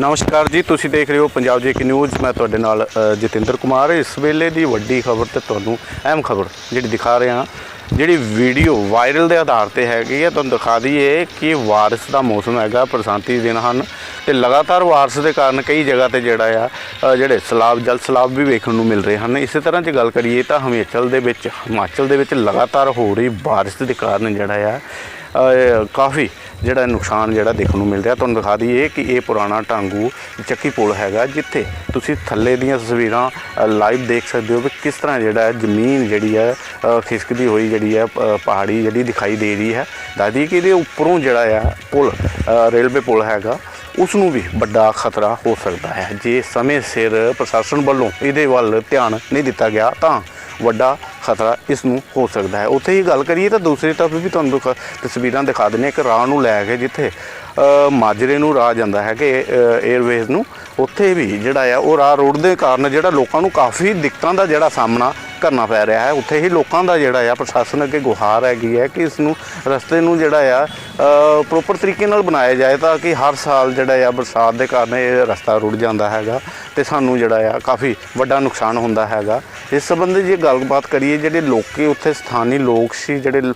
ਨਮਸਕਾਰ ਜੀ ਤੁਸੀਂ ਦੇਖ ਰਹੇ ਹੋ ਪੰਜਾਬ ਜੀ ਕੀ ਨਿਊਜ਼ ਮੈਂ ਤੁਹਾਡੇ ਨਾਲ ਅ, ਜਤਿੰਦਰ ਕੁਮਾਰ। ਇਸ ਵੇਲੇ ਦੀ ਵੱਡੀ ਖਬਰ ਤੇ ਤੁਹਾਨੂੰ ਅਹਿਮ ਖਬਰ ਜਿਹੜੀ ਦਿਖਾ ਰਿਹਾ ਹਾਂ ਜਿਹੜੀ ਵੀਡੀਓ ਵਾਇਰਲ ਦੇ ਆਧਾਰ ਤੇ ਹੈਗੀ ਹੈ। ਤੁਹਾਨੂੰ ਦਿਖਾ ਦਈਏ ਕਿ ਵਾਰਸ਼ ਦਾ ਮੌਸਮ ਹੈਗਾ ਬਰਸਾਤੀ ਦਿਨ ਹਨ ਤੇ ਲਗਾਤਾਰ ਵਾਰਸ਼ ਦੇ ਕਾਰਨ ਕਈ ਜਗ੍ਹਾ ਤੇ ਜਿਹੜਾ ਆ ਅ, ਜਿਹੜੇ ਸਲਾਬ ਜਲ ਸਲਾਬ ਵੀ ਵੇਖਣ ਨੂੰ ਮਿਲ ਰਹੇ ਹਨ। ਇਸੇ ਤਰ੍ਹਾਂ ਜੇ ਗੱਲ ਕਰੀਏ ਤਾਂ ਹਿਮਾਚਲ ਦੇ ਵਿੱਚ ਹਿਮਾਚਲ ਦੇ ਵਿੱਚ ਲਗਾਤਾਰ ਹੋ ਰਹੀ ਬਾਰਿਸ਼ ਦੇ ਕਾਰਨ ਜਿਹੜਾ ਆ ਅ, ਕਾਫੀ ਜਿਹੜਾ ਨੁਕਸਾਨ ਜਿਹੜਾ ਦੇਖਣ ਨੂੰ ਮਿਲ ਰਿਹਾ ਤੁਹਾਨੂੰ ਦਿਖਾ ਦਈਏ ਕਿ ਇਹ ਪੁਰਾਣਾ ਟਾਂਗੂ ਚੱਕੀ ਪੁਲ ਹੈਗਾ, ਜਿੱਥੇ ਤੁਸੀਂ ਥੱਲੇ ਦੀਆਂ ਤਸਵੀਰਾਂ ਲਾਈਵ ਦੇਖ ਸਕਦੇ ਹੋ ਕਿ ਕਿਸ ਤਰ੍ਹਾਂ ਜਿਹੜਾ ਹੈ ਜ਼ਮੀਨ ਜਿਹੜੀ ਹੈ ਖਿਸਕਦੀ ਹੋਈ ਜਿਹੜੀ ਹੈ ਪਹਾੜੀ ਜਿਹੜੀ ਦਿਖਾਈ ਦੇ ਰਹੀ ਹੈ। ਦੱਸਦੀ ਕਿ ਇਹਦੇ ਉੱਪਰੋਂ ਜਿਹੜਾ ਆ ਪੁਲ ਰੇਲਵੇ ਪੁਲ ਹੈਗਾ ਉਸ ਨੂੰ ਵੀ ਵੱਡਾ ਖਤਰਾ ਹੋ ਸਕਦਾ ਹੈ। ਜੇ ਸਮੇਂ ਸਿਰ ਪ੍ਰਸ਼ਾਸਨ ਵੱਲੋਂ ਇਹਦੇ ਵੱਲ ਧਿਆਨ ਨਹੀਂ ਦਿੱਤਾ ਗਿਆ, ਤਾਂ ਵੱਡਾ ਖਤਰਾ ਇਸ ਨੂੰ ਹੋ ਸਕਦਾ ਹੈ। ਉੱਥੇ ਹੀ ਗੱਲ ਕਰੀਏ ਤਾਂ ਦੂਸਰੀ ਤਰਫ ਵੀ ਤੁਹਾਨੂੰ ਤਸਵੀਰਾਂ ਦਿਖਾ ਦਿੰਦੇ ਇੱਕ ਰਾਹ ਨੂੰ ਲੈ ਕੇ ਜਿੱਥੇ ਮਾਜਰੇ ਨੂੰ ਰਾਹ ਜਾਂਦਾ ਹੈ ਕਿ 에ਅਰਵੇਜ਼ ਨੂੰ, ਉੱਥੇ ਵੀ ਜਿਹੜਾ ਆ ਉਹ ਰਾਹ ਰੋਡ ਦੇ ਕਾਰਨ ਜਿਹੜਾ ਲੋਕਾਂ ਨੂੰ ਕਾਫੀ ਦਿੱਕਤਾਂ ਦਾ ਜਿਹੜਾ ਸਾਹਮਣਾ ਕਰਨਾ ਪੈ ਰਿਹਾ ਹੈ। ਉੱਥੇ ਹੀ ਲੋਕਾਂ ਦਾ ਜਿਹੜਾ ਆ, ਪ੍ਰਸ਼ਾਸਨ ਅੱਗੇ ਗੁਹਾਰ ਹੈਗੀ ਹੈ ਕਿ ਇਸ ਨੂੰ ਰਸਤੇ ਨੂੰ ਜਿਹੜਾ ਆ ਪ੍ਰੋਪਰ ਤਰੀਕੇ ਨਾਲ ਬਣਾਇਆ ਜਾਏ ਤਾਂ ਕਿ ਹਰ ਸਾਲ ਜਿਹੜਾ ਆ ਬਰਸਾਤ ਦੇ ਕਾਰਨ ਇਹ ਰਸਤਾ ਰੁੜ ਜਾਂਦਾ ਹੈਗਾ ਤੇ ਸਾਨੂੰ ਜਿਹੜਾ ਆ ਕਾਫੀ ਵੱਡਾ ਨੁਕਸਾਨ ਹੁੰਦਾ ਹੈਗਾ। ਇਸ ਸੰਬੰਧੀ ਜੇ ਗੱਲਬਾਤ ਕਰੀਏ, ਜਿਹੜੇ ਲੋਕੀ ਉੱਥੇ ਸਥਾਨੀ ਲੋਕ ਸੀ, ਜਿਹੜੇ ਲ-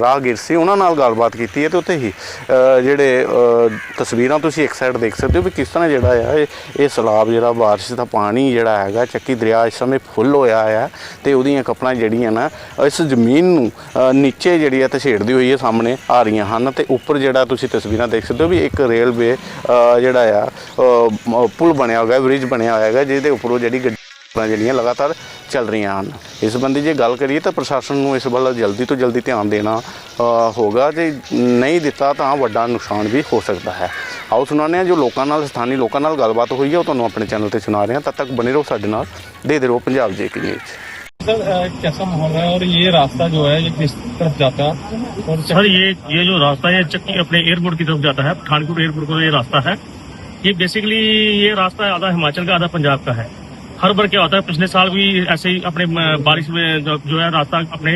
ਰਾਹਗੀਰ ਸੀ, ਉਹਨਾਂ ਨਾਲ ਗੱਲਬਾਤ ਕੀਤੀ ਹੈ ਤੇ ਉੱਥੇ ਹੀ ਜਿਹੜੇ ਤਸਵੀਰਾਂ ਤੁਸੀਂ ਇੱਕ ਸਾਈਡ ਦੇਖ ਸਕਦੇ ਹੋ ਵੀ ਕਿਸ ਤਰ੍ਹਾਂ ਜਿਹੜਾ ਆ, ਇਹ ਸਲਾਬ ਜਿਹੜਾ ਬਾਰਿਸ਼ ਦਾ ਪਾਣੀ ਜਿਹੜਾ ਹੈਗਾ, ਚੱਕੀ ਦਰਿਆ ਇਸ ਸਮੇਂ ਫੁੱਲ ਹੋਇਆ ਆ ਤੇ ਉਹਦੀਆਂ ਕਪੜਾਂ ਜਿਹੜੀਆਂ ਨਾ ਇਸ ਜ਼ਮੀਨ ਨੂੰ ਅ, ਨੀਚੇ ਜਿਹੜੀ ਆ ਤਛੇੜਦੀ ਹੋਈ ਹੈ ਸਾਹਮਣੇ ਆ ਰਹੀਆਂ ਹਨ ਤੇ ਉੱਪਰ ਜਿਹੜਾ ਤੁਸੀਂ ਤਸਵੀਰਾਂ ਦੇਖ ਸਕਦੇ ਹੋ ਵੀ ਇੱਕ ਰੇਲਵੇ ਅ, ਜਿਹੜਾ ਆ ਅ, ਮ- ਪੁਲ ਬਣਿਆ ਹੋਇਆ ਹੈ ਬ੍ਰਿਜ ਬਣਿਆ ਹੋਇਆ ਹੈਗਾ ਜਿਹਦੇ ਉੱਪਰੋਂ ਜਿਹੜੀ ਗੱਡੀ ਗੱਡੀਆਂ ਜਿਹੜੀਆਂ ਲਗਾਤਾਰ ਚੱਲ ਰਹੀਆਂ ਹਨ ਇਸ ਸੰਬੰਧੀ ਜੇ ਗੱਲ ਕਰੀਏ ਤਾਂ ਪ੍ਰਸ਼ਾਸਨ ਨੂੰ ਇਸ ਵੱਲ ਜਲਦੀ ਤੋਂ ਜਲਦੀ ਧਿਆਨ ਦੇਣਾ ਅ, ਹੋਗਾ ਜੇ ਨਹੀਂ ਦਿੱਤਾ ਤਾਂ ਵੱਡਾ ਨੁਕਸਾਨ ਵੀ ਹੋ ਸਕਦਾ ਹੈ ਆਓ ਸੁਣਾਉਂਦੇ ਹਾਂ ਜੋ ਲੋਕਾਂ ਨਾਲ ਸਥਾਨੀ ਲੋਕਾਂ ਨਾਲ ਗੱਲਬਾਤ ਹੋਈ ਹੈ ਉਹ ਤੁਹਾਨੂੰ ਆਪਣੇ ਚੈਨਲ ਤੇ ਸੁਣਾ ਰਹੇ ਹਾਂ ਤਦ ਤੱਕ ਬਣੇ ਰਹੋ ਸਾਡੇ ਨਾਲ ਦੇਖਦੇ ਰਹੋ ਪੰਜਾਬ ਜੀ ਕੀ ਨਿਊਜ਼ सर अ, कैसा माहौल है और ये रास्ता जो है ये किस तरफ जाता है और सर ये ये जो रास्ता है चक्की अपने एयरपोर्ट की तरफ जाता है पठानकोट एयरपोर्ट को ये रास्ता है ये बेसिकली ये रास्ता आधा हिमाचल का आधा पंजाब का है हर बार क्या होता है। पिछले साल भी ऐसे ही अपने बारिश में जो, है रास्ता अपने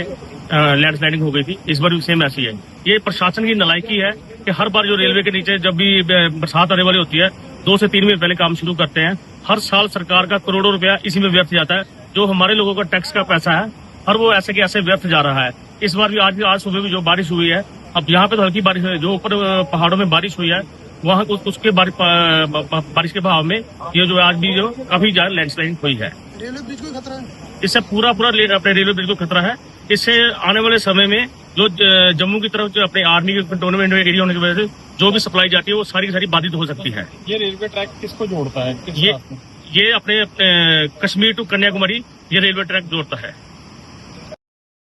लैंड स्लाइडिंग हो गई थी। इस बार भी सेम ऐसी है। ये प्रशासन की नलायकी है कि हर बार जो रेलवे के नीचे जब भी बरसात आने वाली होती है दो से तीन महीने पहले काम शुरू करते हैं। हर साल सरकार का करोड़ों रुपया इसी में व्यर्थ जाता है। जो हमारे लोगों का टैक्स का पैसा है और वो ऐसे के ऐसे व्यर्थ जा रहा है। इस बार भी आज आज सुबह भी जो बारिश हुई है अब यहाँ पे तो हल्की बारिश हुई है। जो ऊपर पहाड़ों में बारिश हुई है वहाँ उस, उसके बारि- प- प- बारिश के भाव में ये जो आज भी जो काफी ज्यादा लैंडस्लाइडिंग हुई है रेलवे ब्रिज को खतरा है इससे पूरा पूरा ले- अपने रेलवे ब्रिज को खतरा है इससे आने वाले समय में जो ज- जम्मू की तरफ जो अपने आर्मी के कंटोनमेंट एरिया होने की वजह से जो भी सप्लाई जाती है वो सारी की सारी बाधित हो सकती है ये रेलवे ट्रैक किसको जोड़ता है किस ये रास्ते? ये अपने अ, कश्मीर टू कन्याकुमारी ये रेलवे ट्रैक जोड़ता है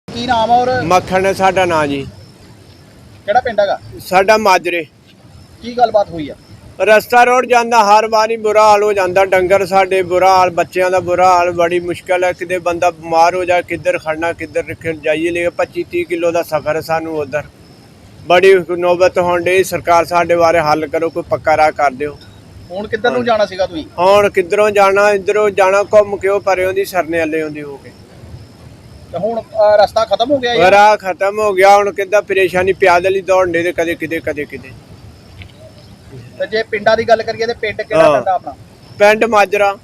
ਕੀ ਨਾਮ ਆ ਔਰ ਮੱਖਣ ਹੈ ਸਾਡਾ ਨਾਂ ਜੀ ਕਿਹੜਾ ਪਿੰਡ ਹੈਗਾ ਸਾਡਾ ਮਾਜਰੇ ਕੀ ਗੱਲਬਾਤ ਹੋਈ ਆ? ਰਸਤਾ ਰੋਡ ਜਾਂਦਾ ਹਰ ਵਾਰੀ ਬੁਰਾ ਹਾਲ ਹੋ ਜਾਂਦਾ। ਡੰਗਰ ਸਾਡੇ ਬੁਰਾ ਹਾਲ ਬੱਚਿਆਂ ਦਾ ਬੁਰਾ ਹਾਲ ਬੜੀ ਮੁਸ਼ਕਲ ਹੈ। ਕਿਤੇ ਬੰਦਾ ਬਿਮਾਰ ਹੋ ਜਾ ਕਿੱਧਰ ਖੜਨਾ ਕਿੱਧਰ ਰੱਖਣ ਜਾਈਏ ਲੈ 25 30 ਕਿਲੋ ਦਾ ਸਫ਼ਰ ਸਾਨੂੰ ਉਧਰ। ਬੜੀ ਨੌਬਤ ਹੋਣ ਡਈ। ਸਰਕਾਰ ਸਾਡੇ ਬਾਰੇ ਹੱਲ ਕਰੋ ਕੋਈ ਪੱਕਾ ਰਾਹ ਕਰ ਦਿਓ। ਹੁਣ ਕਿੱਧਰ ਨੂੰ ਜਾਣਾ ਸੀਗਾ ਤੁਸੀਂ? ਹੁਣ ਕਿੱਧਰੋਂ ਜਾਣਾ ਇੱਧਰੋਂ ਜਾਣਾ ਘੁੰਮ ਕੇ ਉਹ ਪਰਿਓਂ ਦੀ ਸਰਨੇ ਵਾਲੇ ਹੁੰਦੀ ਹੋ ਕੇ। ਤੇ ਹੁਣ ਰਸਤਾ ਖਤਮ ਹੋ ਗਿਆ ਯਾਰ ਰਾਹ ਖਤਮ ਹੋ ਗਿਆ। ਹੁਣ ਕਿੱਦਾਂ ਪਰੇਸ਼ਾਨੀ ਪਿਆਦਲ ਹੀ ਦੌੜਨੇ ਦੇ ਕਦੇ ਕਿਤੇ ਕਦੇ ਕਿਤੇ। ਤੇ ਜੇ ਪਿੰਡਾਂ ਦੀ ਗੱਲ ਕਰੀਏ ਤੇ ਪਿੰਡ ਕਿਹੜਾ ਹਾਂ। ਆਪਣਾ? ਪਿੰਡ ਮਾਜਰਾ।